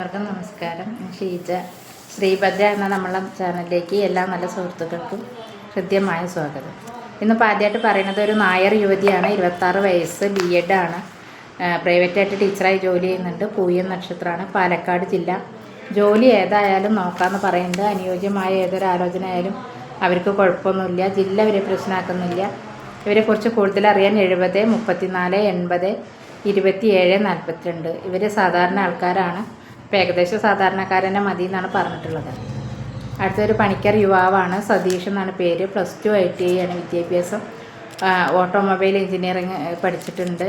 എല്ലാവർക്കും നമസ്കാരം. ഷീജ. ശ്രീഭദ്ര എന്ന നമ്മളെ ചാനലിലേക്ക് എല്ലാ നല്ല സുഹൃത്തുക്കൾക്കും ഹൃദ്യമായ സ്വാഗതം. ഇന്നിപ്പോൾ ആദ്യമായിട്ട് പറയുന്നത് ഒരു നായർ യുവതിയാണ്. ഇരുപത്താറ് വയസ്സ് ബി എഡ് ആണ്. പ്രൈവറ്റായിട്ട് ടീച്ചറായി ജോലി ചെയ്യുന്നുണ്ട്. പൂയം നക്ഷത്രമാണ്. പാലക്കാട് ജില്ല. ജോലി ഏതായാലും നോക്കാമെന്ന് പറയുന്നത് അനുയോജ്യമായ ഏതൊരു ആലോചന ആയാലും അവർക്ക് കുഴപ്പമൊന്നുമില്ല. ജില്ല ഇവരെ പ്രശ്നമാക്കുന്നില്ല. ഇവരെക്കുറിച്ച് കൂടുതൽ അറിയാൻ എഴുപത് മുപ്പത്തിനാല് എൺപത് ഇരുപത്തിയേഴ് നാൽപ്പത്തിരണ്ട് ഇവർ സാധാരണ ആൾക്കാരാണ്. ഇപ്പോൾ ഏകദേശം സാധാരണക്കാരനെ മതി എന്നാണ് പറഞ്ഞിട്ടുള്ളത്. അടുത്തൊരു പണിക്കർ യുവാവാണ് സതീഷ് എന്നാണ് പേര്. Plus two I T I ആണ് വിദ്യാഭ്യാസം. ഓട്ടോമൊബൈൽ എഞ്ചിനീയറിങ് പഠിച്ചിട്ടുണ്ട്.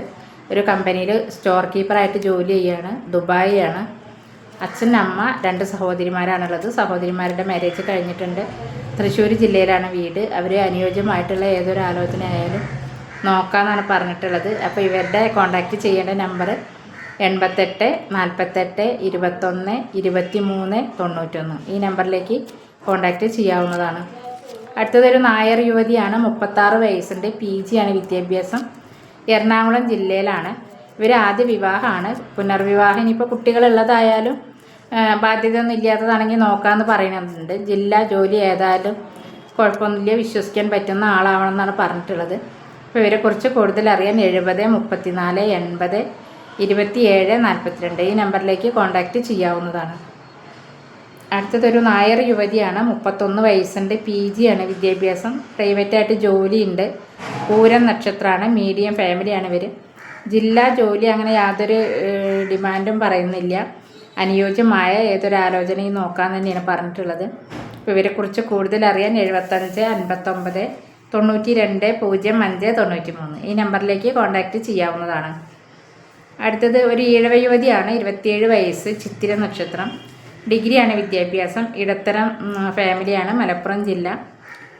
ഒരു കമ്പനിയിൽ സ്റ്റോർ കീപ്പറായിട്ട് ജോലി ചെയ്യാണ്. ദുബായിയാണ്. അച്ഛൻ അമ്മ രണ്ട് സഹോദരിമാരാണുള്ളത്. സഹോദരിമാരുടെ മാരേജ് കഴിഞ്ഞിട്ടുണ്ട്. തൃശ്ശൂർ ജില്ലയിലാണ് വീട്. അവർ അനുയോജ്യമായിട്ടുള്ള ഏതൊരു ആലോചന ആയാലും നോക്കാമെന്നാണ് പറഞ്ഞിട്ടുള്ളത്. അപ്പോൾ ഇവരുടെ കോൺടാക്റ്റ് ചെയ്യേണ്ട നമ്പർ എൺപത്തെട്ട് നാൽപ്പത്തെട്ട് ഇരുപത്തൊന്ന് ഇരുപത്തി മൂന്ന് തൊണ്ണൂറ്റൊന്ന്. ഈ നമ്പറിലേക്ക് കോൺടാക്റ്റ് ചെയ്യാവുന്നതാണ്. അടുത്തതൊരു നായർ യുവതിയാണ് മുപ്പത്താറ് വയസ്സുണ്ട് പി ജി ആണ് വിദ്യാഭ്യാസം. എറണാകുളം ജില്ലയിലാണ്. ഇവർ ആദ്യ വിവാഹമാണ്. പുനർവിവാഹം ഇനിയിപ്പോൾ കുട്ടികളുള്ളതായാലും ബാധ്യത ബാധ്യതയൊന്നും ഇല്ലാത്തതാണെങ്കിൽ നോക്കാമെന്ന് പറയുന്നുണ്ട്. ജില്ല ജോലി ഏതായാലും കുഴപ്പമൊന്നുമില്ല വിശ്വസിക്കാൻ പറ്റുന്ന ആളാവണം എന്നാണ് പറഞ്ഞിട്ടുള്ളത്. അപ്പോൾ ഇവരെക്കുറിച്ച് കൂടുതൽ അറിയാൻ എഴുപത് മുപ്പത്തിനാല് എൺപത് ഇരുപത്തിയേഴ് നാൽപ്പത്തിരണ്ട്. ഈ നമ്പറിലേക്ക് കോൺടാക്റ്റ് ചെയ്യാവുന്നതാണ്. അടുത്തതൊരു നായർ യുവതിയാണ്. മുപ്പത്തൊന്ന് വയസ്സുണ്ട്. പി ജി ആണ് വിദ്യാഭ്യാസം. പ്രൈവറ്റായിട്ട് ജോലിയുണ്ട്. പൂരം നക്ഷത്രമാണ് മീഡിയം ഫാമിലിയാണ് ഇവർ ജില്ലാ ജോലി അങ്ങനെ യാതൊരു ഡിമാൻഡും പറയുന്നില്ല. അനുയോജ്യമായ ഏതൊരു ആലോചനയും നോക്കാൻ തന്നെയാണ് പറഞ്ഞിട്ടുള്ളത്. അപ്പോൾ ഇവരെക്കുറിച്ച് കൂടുതൽ അറിയാൻ എഴുപത്തഞ്ച് അൻപത്തൊമ്പത് തൊണ്ണൂറ്റി രണ്ട് പൂജ്യം അഞ്ച് തൊണ്ണൂറ്റി മൂന്ന് ഈ നമ്പറിലേക്ക് കോൺടാക്റ്റ് ചെയ്യാവുന്നതാണ്. അടുത്തത് ഒരു ഈഴവ യുവതിയാണ് ഇരുപത്തിയേഴ് വയസ്സ് ചിത്തിര നക്ഷത്രം. ഡിഗ്രിയാണ് വിദ്യാഭ്യാസം. ഇടത്തരം ഫാമിലിയാണ് മലപ്പുറം ജില്ല.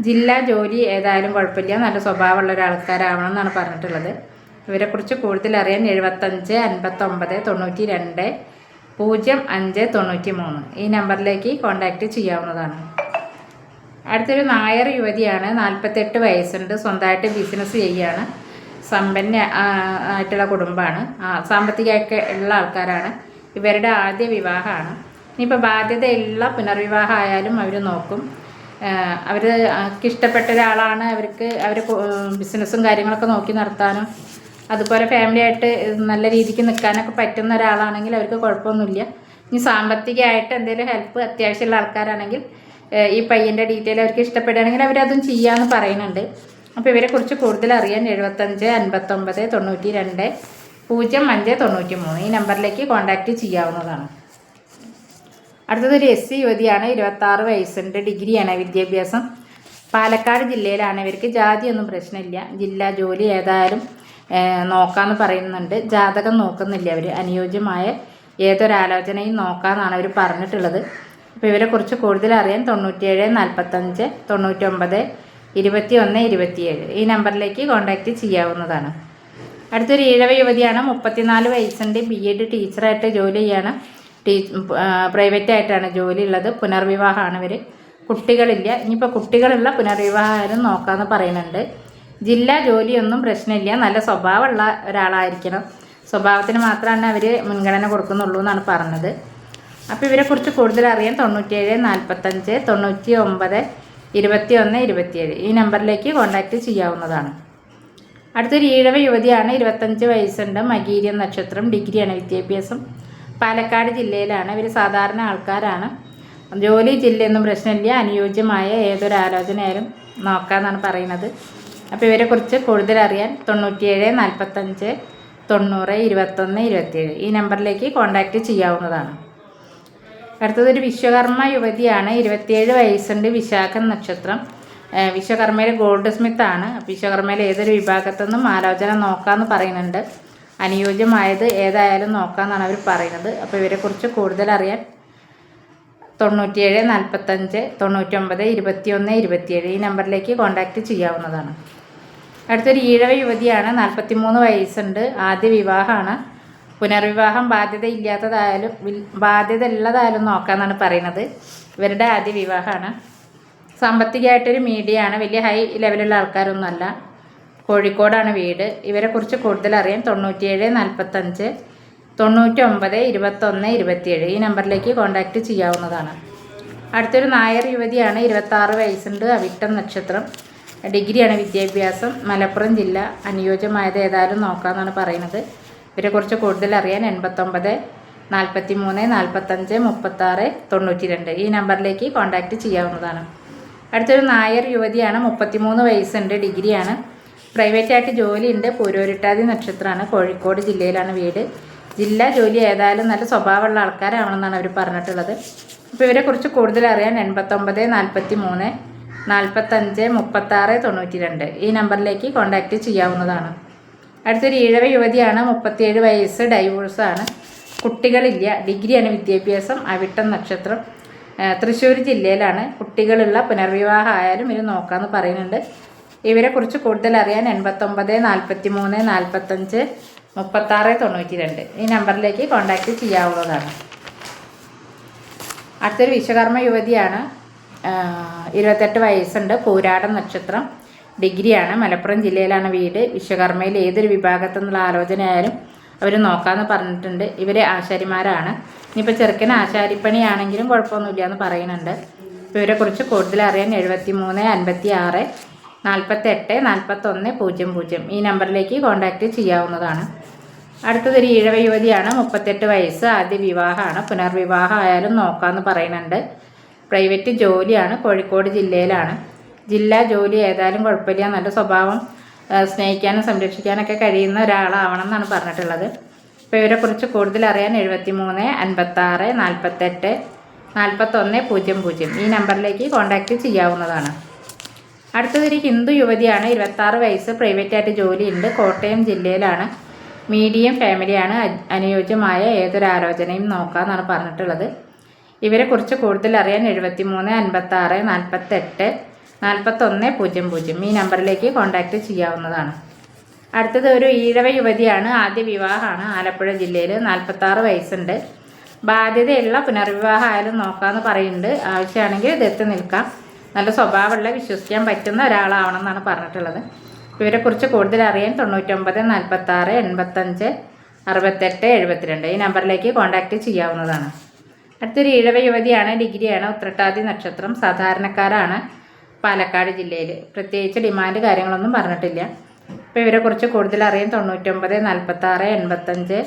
ജില്ല ജോലി ഏതായാലും കുഴപ്പമില്ല. നല്ല സ്വഭാവമുള്ള ഒരാൾക്കാരാവണം എന്നാണ് പറഞ്ഞിട്ടുള്ളത്. ഇവരെക്കുറിച്ച് കൂടുതൽ അറിയാൻ എഴുപത്തഞ്ച് അൻപത്തൊമ്പത് തൊണ്ണൂറ്റി രണ്ട് പൂജ്യം അഞ്ച് തൊണ്ണൂറ്റി മൂന്ന് ഈ നമ്പറിലേക്ക് കോൺടാക്റ്റ് ചെയ്യാവുന്നതാണ്. അടുത്തൊരു നായർ യുവതിയാണ് നാൽപ്പത്തെട്ട് വയസ്സുണ്ട്. സ്വന്തമായിട്ട് ബിസിനസ് ചെയ്യുകയാണ് സമ്പന്ന ആയിട്ടുള്ള കുടുംബമാണ്. സാമ്പത്തികമൊക്കെ ഉള്ള ആൾക്കാരാണ്. ഇവരുടെ ആദ്യ വിവാഹമാണ്. ഇനിയിപ്പോൾ ബാധ്യതയുള്ള പുനർവിവാഹം ആയാലും അവർ നോക്കും അവർ ഇഷ്ടപ്പെട്ട ഒരാളാണ് അവർക്ക് അവർ ബിസിനസ്സും കാര്യങ്ങളൊക്കെ നോക്കി നടത്താനും അതുപോലെ ഫാമിലി ആയിട്ട് നല്ല രീതിക്ക് നിൽക്കാനൊക്കെ പറ്റുന്ന ഒരാളാണെങ്കിൽ അവർക്ക് കുഴപ്പമൊന്നുമില്ല. ഇനി സാമ്പത്തികമായിട്ട് എന്തെങ്കിലും ഹെൽപ്പ് അത്യാവശ്യമുള്ള ആൾക്കാരാണെങ്കിൽ ഈ പയ്യന്റെ ഡീറ്റെയിൽ അവർക്ക് ഇഷ്ടപ്പെടുകയാണെങ്കിൽ അവരതും ചെയ്യാമെന്ന് പറയുന്നുണ്ട്. അപ്പോൾ ഇവരെക്കുറിച്ച് കൂടുതൽ അറിയാൻ എഴുപത്തഞ്ച് അൻപത്തൊമ്പത് തൊണ്ണൂറ്റി രണ്ട് പൂജ്യം അഞ്ച് തൊണ്ണൂറ്റി മൂന്ന് ഈ നമ്പറിലേക്ക് കോൺടാക്റ്റ് ചെയ്യാവുന്നതാണ്. അടുത്തത് ഒരു എസ് സി യുവതിയാണ് ഇരുപത്താറ് വയസ്സുണ്ട് ഡിഗ്രിയാണ് വിദ്യാഭ്യാസം. പാലക്കാട് ജില്ലയിലാണ്. ഇവർക്ക് ജാതിയൊന്നും പ്രശ്നമില്ല. ജില്ല ജോലി ഏതായാലും നോക്കാമെന്ന് പറയുന്നുണ്ട്. ജാതകം നോക്കുന്നില്ല അവർ അനുയോജ്യമായ ഏതൊരാലോചനയും നോക്കാമെന്നാണ് അവർ പറഞ്ഞിട്ടുള്ളത്. അപ്പോൾ ഇവരെക്കുറിച്ച് കൂടുതൽ അറിയാൻ തൊണ്ണൂറ്റിയേഴ് നാൽപ്പത്തഞ്ച് തൊണ്ണൂറ്റൊമ്പത് ഇരുപത്തി ഒന്ന് ഇരുപത്തിയേഴ്. ഈ നമ്പറിലേക്ക് കോൺടാക്റ്റ് ചെയ്യാവുന്നതാണ്. അടുത്തൊരു ഈഴവ യുവതിയാണ് മുപ്പത്തിനാല് വയസ്സുണ്ട് ബി എഡ് ടീച്ചറായിട്ട് ജോലി ചെയ്യാണ്. ടീ പ്രൈവറ്റ് ആയിട്ടാണ് ജോലി ഉള്ളത്. പുനർവിവാഹമാണ് ഇവർ കുട്ടികളില്ല. ഇനിയിപ്പോൾ കുട്ടികളുള്ള പുനർവിവാഹം നോക്കാമെന്ന് പറയുന്നുണ്ട്. ജില്ല ജോലിയൊന്നും പ്രശ്നമില്ല. നല്ല സ്വഭാവമുള്ള ഒരാളായിരിക്കണം. സ്വഭാവത്തിന് മാത്രമാണ് അവർ മുൻഗണന കൊടുക്കുന്നുള്ളൂ എന്നാണ് പറഞ്ഞത്. അപ്പോൾ ഇവരെക്കുറിച്ച് കൂടുതൽ അറിയാൻ തൊണ്ണൂറ്റിയേഴ് നാൽപ്പത്തഞ്ച് തൊണ്ണൂറ്റി ഒമ്പത് ഇരുപത്തി ഒന്ന് ഇരുപത്തിയേഴ്. ഈ നമ്പറിലേക്ക് കോൺടാക്റ്റ് ചെയ്യാവുന്നതാണ്. അടുത്തൊരു ഈഴവ യുവതിയാണ് ഇരുപത്തഞ്ച് വയസ്സുണ്ട്. മകീരിയ നക്ഷത്രം ഡിഗ്രിയാണ് വിദ്യാഭ്യാസം. പാലക്കാട് ജില്ലയിലാണ്. ഇവർ സാധാരണ ആൾക്കാരാണ്. ജോലി ജില്ലയൊന്നും പ്രശ്നമില്ല. അനുയോജ്യമായ ഏതൊരു ആലോചനയായാലും നോക്കാമെന്നാണ് പറയുന്നത്. അപ്പോൾ ഇവരെക്കുറിച്ച് കൂടുതൽ അറിയാൻ തൊണ്ണൂറ്റിയേഴ് നാൽപ്പത്തഞ്ച് തൊണ്ണൂറ് ഇരുപത്തൊന്ന് ഇരുപത്തിയേഴ്. ഈ നമ്പറിലേക്ക് കോൺടാക്റ്റ് ചെയ്യാവുന്നതാണ്. അടുത്തതൊരു വിശ്വകർമ്മ യുവതിയാണ് ഇരുപത്തിയേഴ് വയസ്സുണ്ട് വിശാഖൻ നക്ഷത്രം. വിശ്വകർമ്മയിലെ ഗോൾഡ് സ്മിത്ത് ആണ്. വിശ്വകർമ്മയിലെ ഏതൊരു വിഭാഗത്തു നിന്നും ആലോചന നോക്കാമെന്ന് പറയുന്നുണ്ട്. അനുയോജ്യമായത് ഏതായാലും നോക്കാമെന്നാണ് അവർ പറയുന്നത്. അപ്പോൾ ഇവരെക്കുറിച്ച് കൂടുതൽ അറിയാൻ തൊണ്ണൂറ്റിയേഴ് നാൽപ്പത്തഞ്ച് തൊണ്ണൂറ്റൊമ്പത് ഇരുപത്തിയൊന്ന് ഇരുപത്തിയേഴ് ഈ നമ്പറിലേക്ക് കോൺടാക്റ്റ് ചെയ്യാവുന്നതാണ്. അടുത്തൊരു ഈഴവ യുവതിയാണ് നാൽപ്പത്തിമൂന്ന് വയസ്സുണ്ട് ആദ്യ വിവാഹമാണ്. പുനർവിവാഹം ബാധ്യത ഇല്ലാത്തതായാലും വിൽ- ബാധ്യത ഉള്ളതായാലും നോക്കാമെന്നാണ് പറയുന്നത്. ഇവരുടെ ആദ്യ വിവാഹമാണ്. സാമ്പത്തികമായിട്ടൊരു മീഡിയയാണ് വലിയ ഹൈ ലെവലുള്ള ആൾക്കാരൊന്നുമല്ല. കോഴിക്കോടാണ് വീട്. ഇവരെക്കുറിച്ച് കൂടുതൽ അറിയാം തൊണ്ണൂറ്റിയേഴ് നാൽപ്പത്തഞ്ച് തൊണ്ണൂറ്റി ഒമ്പത് ഇരുപത്തൊന്ന് ഇരുപത്തിയേഴ് ഈ നമ്പറിലേക്ക് കോൺടാക്റ്റ് ചെയ്യാവുന്നതാണ്. അടുത്തൊരു നായർ യുവതിയാണ്. ഇരുപത്താറ് വയസ്സുണ്ട്. അവിട്ടം നക്ഷത്രം. ഡിഗ്രിയാണ് വിദ്യാഭ്യാസം. മലപ്പുറം ജില്ല. അനുയോജ്യമായത് ഏതായാലും നോക്കാമെന്നാണ് പറയുന്നത്. ഇവരെക്കുറിച്ച് കൂടുതൽ അറിയാൻ എൺപത്തൊമ്പത് നാൽപ്പത്തി മൂന്ന് നാൽപ്പത്തഞ്ച് മുപ്പത്താറ് തൊണ്ണൂറ്റി രണ്ട് ഈ നമ്പറിലേക്ക് കോൺടാക്റ്റ് ചെയ്യാവുന്നതാണ്. അടുത്തൊരു നായർ യുവതിയാണ് മുപ്പത്തിമൂന്ന് വയസ്സുണ്ട് ഡിഗ്രിയാണ്. പ്രൈവറ്റായിട്ട് ജോലിയുണ്ട് പൂരോരിട്ടാതി നക്ഷത്രമാണ് കോഴിക്കോട് ജില്ലയിലാണ് വീട്. ജില്ല ജോലി ഏതായാലും നല്ല സ്വഭാവമുള്ള ആൾക്കാരാണെന്നാണ് അവർ പറഞ്ഞിട്ടുള്ളത്. അപ്പോൾ ഇവരെക്കുറിച്ച് കൂടുതൽ അറിയാൻ എൺപത്തൊമ്പത് നാൽപ്പത്തി മൂന്ന് നാൽപ്പത്തഞ്ച് മുപ്പത്താറ് തൊണ്ണൂറ്റി രണ്ട് ഈ നമ്പറിലേക്ക് കോൺടാക്റ്റ് ചെയ്യാവുന്നതാണ്. അടുത്തൊരു ഈഴവ യുവതിയാണ് മുപ്പത്തിയേഴ് വയസ്സ് ഡൈവോഴ്സാണ് കുട്ടികളില്ല. ഡിഗ്രിയാണ് വിദ്യാഭ്യാസം. അവിട്ടം നക്ഷത്രം. തൃശ്ശൂർ ജില്ലയിലാണ്. കുട്ടികളുള്ള പുനർവിവാഹം ആയാലും ഇത് നോക്കാമെന്ന് പറയുന്നുണ്ട്. ഇവരെക്കുറിച്ച് കൂടുതൽ അറിയാൻ എൺപത്തൊമ്പത് നാൽപ്പത്തി മൂന്ന് നാൽപ്പത്തഞ്ച് മുപ്പത്താറ് തൊണ്ണൂറ്റി രണ്ട് ഈ നമ്പറിലേക്ക് കോൺടാക്റ്റ് ചെയ്യാവുന്നതാണ്. അടുത്തൊരു വിശ്വകർമ്മ യുവതിയാണ്. ഇരുപത്തെട്ട് വയസ്സുണ്ട്. പൂരാടം നക്ഷത്രം. ഡിഗ്രിയാണ്. മലപ്പുറം ജില്ലയിലാണ് വീട്. വിശ്വകർമ്മയിൽ ഏതൊരു വിഭാഗത്തു നിന്നുള്ള ആലോചനയായാലും അവർ നോക്കാമെന്ന് പറഞ്ഞിട്ടുണ്ട്. ഇവർ ആശാരിമാരാണ്. ഇനിയിപ്പോൾ ചെറുക്കൻ ആശാരിപ്പണിയാണെങ്കിലും കുഴപ്പമൊന്നുമില്ല എന്ന് പറയുന്നുണ്ട് ഇപ്പോൾ ഇവരെക്കുറിച്ച് കൂടുതൽ അറിയാൻ എഴുപത്തി മൂന്ന് അൻപത്തി ആറ് നാൽപ്പത്തെട്ട് നാൽപ്പത്തൊന്ന് പൂജ്യം പൂജ്യം ഈ നമ്പറിലേക്ക് കോൺടാക്റ്റ് ചെയ്യാവുന്നതാണ്. അടുത്തതൊരു ഈഴവ യുവതിയാണ്. മുപ്പത്തെട്ട് വയസ്സ് ആദ്യ വിവാഹമാണ്. പുനർവിവാഹം ആയാലും നോക്കാമെന്ന് പറയുന്നുണ്ട്. പ്രൈവറ്റ് ജോലിയാണ്. കോഴിക്കോട് ജില്ലയിലാണ്. ജില്ലാ ജോലി ഏതായാലും കുഴപ്പമില്ല. നല്ല സ്വഭാവം സ്നേഹിക്കാനും സംരക്ഷിക്കാനൊക്കെ കഴിയുന്ന ഒരാളാവണം എന്നാണ് പറഞ്ഞിട്ടുള്ളത്. അപ്പോൾ ഇവരെക്കുറിച്ച് കൂടുതൽ അറിയാൻ എഴുപത്തി മൂന്ന് അൻപത്താറ് നാൽപ്പത്തെട്ട് നാൽപ്പത്തൊന്ന് പൂജ്യം പൂജ്യം ഈ നമ്പറിലേക്ക് കോൺടാക്റ്റ് ചെയ്യാവുന്നതാണ്. അടുത്തതൊരു ഹിന്ദു യുവതിയാണ് ഇരുപത്താറ് വയസ്സ് പ്രൈവറ്റായിട്ട് ജോലിയുണ്ട് കോട്ടയം ജില്ലയിലാണ്. മീഡിയം ഫാമിലിയാണ് അനുയോജ്യമായ ഏതൊരു ആലോചനയും നോക്കാമെന്നാണ് പറഞ്ഞിട്ടുള്ളത്. ഇവരെക്കുറിച്ച് കൂടുതൽ അറിയാൻ എഴുപത്തി മൂന്ന് അൻപത്താറ് നാൽപ്പത്തെട്ട് നാൽപ്പത്തൊന്ന് പൂജ്യം പൂജ്യം. ഈ നമ്പറിലേക്ക് കോൺടാക്റ്റ് ചെയ്യാവുന്നതാണ്. അടുത്തത് ഒരു ഈഴവ യുവതിയാണ്. ആദ്യ വിവാഹമാണ്. ആലപ്പുഴ ജില്ലയിൽ നാൽപ്പത്താറ് വയസ്സുണ്ട്. ബാധ്യതയുള്ള പുനർവിവാഹം ആയാലും നോക്കാമെന്ന് പറയുന്നുണ്ട്. ആവശ്യമാണെങ്കിൽ ദത്ത് നിൽക്കാം. നല്ല സ്വഭാവമുള്ള വിശ്വസിക്കാൻ പറ്റുന്ന ഒരാളാവണം എന്നാണ് പറഞ്ഞിട്ടുള്ളത്. ഇവരെക്കുറിച്ച് കൂടുതൽ അറിയാൻ തൊണ്ണൂറ്റൊമ്പത് നാൽപ്പത്താറ് എൺപത്തഞ്ച് അറുപത്തെട്ട് എഴുപത്തിരണ്ട്. ഈ നമ്പറിലേക്ക് കോൺടാക്റ്റ് ചെയ്യാവുന്നതാണ്. അടുത്തൊരു ഈഴവ യുവതിയാണ് ഡിഗ്രിയാണ് ഉത്രട്ടാതി നക്ഷത്രം സാധാരണക്കാരാണ്. പാലക്കാട് ജില്ലയിൽ പ്രത്യേകിച്ച് ഡിമാൻഡ് കാര്യങ്ങളൊന്നും പറഞ്ഞിട്ടില്ല. അപ്പോൾ ഇവരെക്കുറിച്ച് കൂടുതൽ അറിയാൻ തൊണ്ണൂറ്റൊമ്പത് നാൽപ്പത്താറ് എൺപത്തഞ്ച്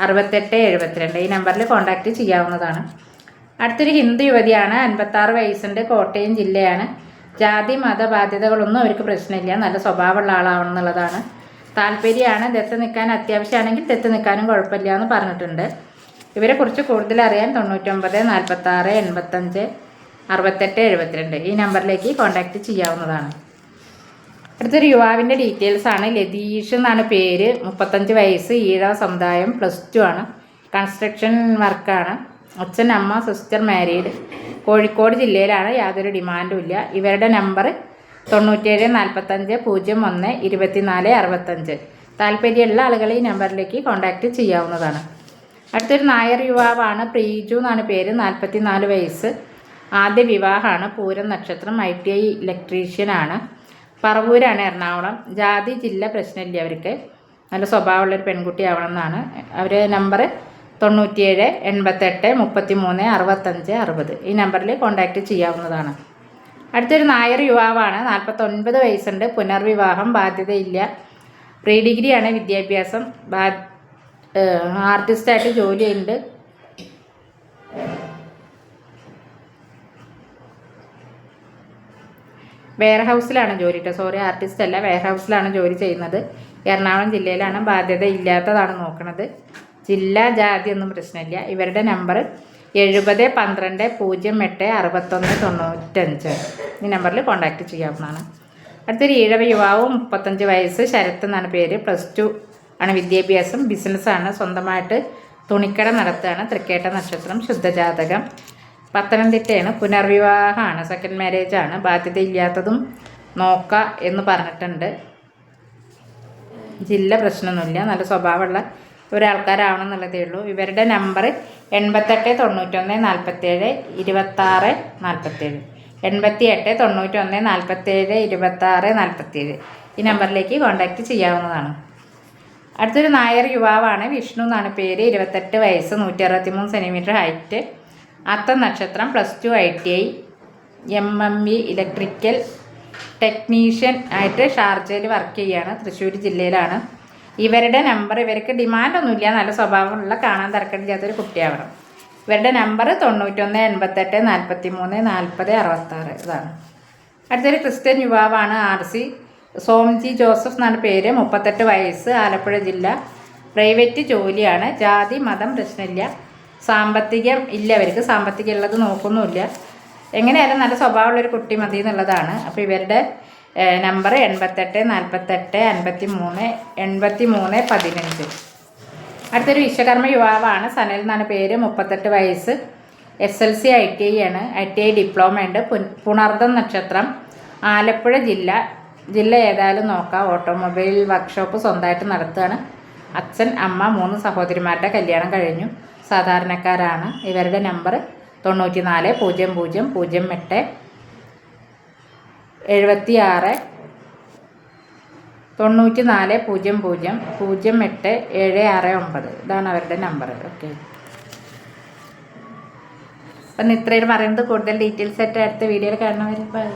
അറുപത്തെട്ട് എഴുപത്തിരണ്ട് ഈ നമ്പറിൽ കോൺടാക്റ്റ് ചെയ്യാവുന്നതാണ്. അടുത്തൊരു ഹിന്ദു യുവതിയാണ് അൻപത്താറ് വയസ്സുണ്ട് കോട്ടയം ജില്ലയാണ്. ജാതി മത ബാധ്യതകളൊന്നും അവർക്ക് പ്രശ്നമില്ല. നല്ല സ്വഭാവമുള്ള ആളാവണം എന്നുള്ളതാണ് താല്പര്യമാണ് ദത്ത് നിൽക്കാൻ അത്യാവശ്യമാണെങ്കിൽ ദത്ത് നിൽക്കാനും കുഴപ്പമില്ല എന്ന് പറഞ്ഞിട്ടുണ്ട്. ഇവരെക്കുറിച്ച് കൂടുതൽ അറിയാൻ തൊണ്ണൂറ്റൊമ്പത് നാൽപ്പത്താറ് എൺപത്തഞ്ച് അറുപത്തെട്ട് എഴുപത്തിരണ്ട്. ഈ നമ്പറിലേക്ക് കോൺടാക്റ്റ് ചെയ്യാവുന്നതാണ്. അടുത്തൊരു യുവാവിന്റെ ഡീറ്റെയിൽസ് ആണ്. ലതീഷ് എന്നാണ് പേര്. മുപ്പത്തഞ്ച് വയസ്സ് ഈഴ സമുദായം പ്ലസ് ടു ആണ്. കൺസ്ട്രക്ഷൻ വർക്കാണ് അച്ഛൻ അമ്മ സിസ്റ്റർ മാരീഡ് കോഴിക്കോട് ജില്ലയിലാണ് യാതൊരു ഡിമാൻഡും ഇല്ല. ഇവരുടെ നമ്പർ തൊണ്ണൂറ്റേഴ് നാൽപ്പത്തഞ്ച് പൂജ്യം ഒന്ന് ഇരുപത്തിനാല് അറുപത്തഞ്ച്. താല്പര്യമുള്ള ആളുകൾ ഈ നമ്പറിലേക്ക് കോൺടാക്റ്റ് ചെയ്യാവുന്നതാണ്. അടുത്തൊരു നായർ യുവാവാണ് പ്രീജു എന്നാണ് പേര്. നാൽപ്പത്തി നാല് വയസ്സ്. ആദ്യ വിവാഹമാണ് പൂരം നക്ഷത്രം ഐ ടി ഐ ഇലക്ട്രീഷ്യനാണ് പറവൂരാണ് എറണാകുളം. ജാതി ജില്ല പ്രശ്നമില്ല അവർക്ക്. നല്ല സ്വഭാവമുള്ളൊരു പെൺകുട്ടി ആവണം എന്നാണ് അവർ നമ്പർ തൊണ്ണൂറ്റിയേഴ് എൺപത്തെട്ട് മുപ്പത്തി മൂന്ന് അറുപത്തഞ്ച് അറുപത്. ഈ നമ്പറിൽ കോൺടാക്റ്റ് ചെയ്യാവുന്നതാണ്. അടുത്തൊരു നായർ യുവാവാണ്. നാൽപ്പത്തൊൻപത് വയസ്സുണ്ട്. പുനർവിവാഹം ബാധ്യതയില്ല. പ്രീ ഡിഗ്രിയാണ് വിദ്യാഭ്യാസം. ബാ ആർട്ടിസ്റ്റായിട്ട് ജോലി വെയർ ഹൗസിലാണ് ജോലി കേട്ടോ സോറി ആർട്ടിസ്റ്റ് അല്ല വെയർ ഹൗസിലാണ് ജോലി ചെയ്യുന്നത്. എറണാകുളം ജില്ലയിലാണ് ബാധ്യത ഇല്ലാത്തതാണ് നോക്കുന്നത് ജില്ല ജാതി ഒന്നും പ്രശ്നമില്ല. ഇവരുടെ നമ്പർ എഴുപത് പന്ത്രണ്ട് പൂജ്യം എട്ട് അറുപത്തൊന്ന് തൊണ്ണൂറ്റഞ്ച്. ഈ നമ്പറിൽ കോൺടാക്റ്റ് ചെയ്യാവുന്നതാണ്. അടുത്തൊരു ഈഴവ യുവാവ് മുപ്പത്തഞ്ച് വയസ്സ് ശരത്ത് എന്നാണ് പേര്. പ്ലസ് ടു ആണ് വിദ്യാഭ്യാസം. ബിസിനസ്സാണ്. സ്വന്തമായിട്ട് തുണിക്കട നടത്തുകയാണ്. തൃക്കേട്ട നക്ഷത്രം ശുദ്ധജാതകം. പത്തനംതിട്ടയാണ് പുനർവിവാഹമാണ്. സെക്കൻഡ് മാരേജ് ആണ്. ബാധ്യതയില്ലാത്തതും നോക്ക എന്ന് പറഞ്ഞിട്ടുണ്ട്. ജില്ല പ്രശ്നമൊന്നുമില്ല. നല്ല സ്വഭാവമുള്ള ഒരാൾക്കാരാവണം എന്നുള്ളതേ ഉള്ളൂ. ഇവരുടെ നമ്പർ എൺപത്തെട്ട് തൊണ്ണൂറ്റൊന്ന് നാൽപ്പത്തേഴ് ഇരുപത്താറ് നാൽപ്പത്തേഴ് എൺപത്തി എട്ട് തൊണ്ണൂറ്റൊന്ന് നാൽപ്പത്തേഴ് ഇരുപത്താറ് നാൽപ്പത്തേഴ് ഈ നമ്പറിലേക്ക് കോൺടാക്റ്റ് ചെയ്യാവുന്നതാണ്. അടുത്തൊരു നായർ യുവാവാണ് വിഷ്ണു എന്നാണ് പേര്. ഇരുപത്തെട്ട് വയസ്സ് നൂറ്റി അറുപത്തി മൂന്ന് സെന്റിമീറ്റർ ഹൈറ്റ് അത്ത നക്ഷത്രം plus two I T I M M E electrical technician ആയിട്ട് ഷാർജയിൽ വർക്ക് ചെയ്യുകയാണ് തൃശ്ശൂർ ജില്ലയിലാണ്. ഇവരുടെ നമ്പർ ഇവർക്ക് ഡിമാൻഡൊന്നുമില്ല നല്ല സ്വഭാവമുള്ള കാണാൻ തിരക്കില്ലാത്തൊരു കുട്ടിയാവണം ഇവരുടെ നമ്പർ തൊണ്ണൂറ്റൊന്ന് എൺപത്തെട്ട് നാൽപ്പത്തി മൂന്ന് നാൽപ്പത് അറുപത്താറ് ഇതാണ്. അടുത്തൊരു ക്രിസ്ത്യൻ യുവാവാണ് ആർ സി സോംജി ജോസഫ് എന്നാണ് പേര് മുപ്പത്തെട്ട് വയസ്സ് ആലപ്പുഴ ജില്ല. പ്രൈവറ്റ് ജോലിയാണ് ജാതി മതം പ്രശ്നമില്ല. സാമ്പത്തികം ഇല്ല അവർക്ക് സാമ്പത്തികം ഉള്ളത് നോക്കുന്നുമില്ല. എങ്ങനെയായാലും നല്ല സ്വഭാവമുള്ളൊരു കുട്ടി മതി എന്നുള്ളതാണ്. അപ്പോൾ ഇവരുടെ നമ്പർ എൺപത്തെട്ട് നാൽപ്പത്തെട്ട് അൻപത്തി മൂന്ന് എൺപത്തി മൂന്ന് പതിനഞ്ച്. അടുത്തൊരു വിശ്വകർമ്മ യുവാവാണ് സനൽ എന്നാണ് പേര്. മുപ്പത്തെട്ട് വയസ്സ്. S L C I T I ആണ്. ഐ ടി ഐ ഡിപ്ലോമ ഉണ്ട്. പുണർദം നക്ഷത്രം. ആലപ്പുഴ ജില്ല. ജില്ല ഏതായാലും നോക്കാം. ഓട്ടോമൊബൈൽ വർക്ക്ഷോപ്പ് സ്വന്തമായിട്ട് നടത്തുകയാണ്. അച്ഛൻ അമ്മ മൂന്ന് സഹോദരിമാരുടെ കല്യാണം കഴിഞ്ഞു. സാധാരണക്കാരാണ്. ഇവരുടെ നമ്പർ തൊണ്ണൂറ്റി നാല് പൂജ്യം പൂജ്യം പൂജ്യം എട്ട് എഴുപത്തി ആറ് തൊണ്ണൂറ്റി നാല് പൂജ്യം പൂജ്യം പൂജ്യം എട്ട് ഏഴ് ആറ് ഒമ്പത്. ഇതാണ് അവരുടെ നമ്പർ. ഓക്കെ. അപ്പം ഇത്രയും പറയുന്നത്. കൂടുതൽ ഡീറ്റെയിൽസ് ആയിട്ട് അടുത്ത വീഡിയോയിൽ ബൈ.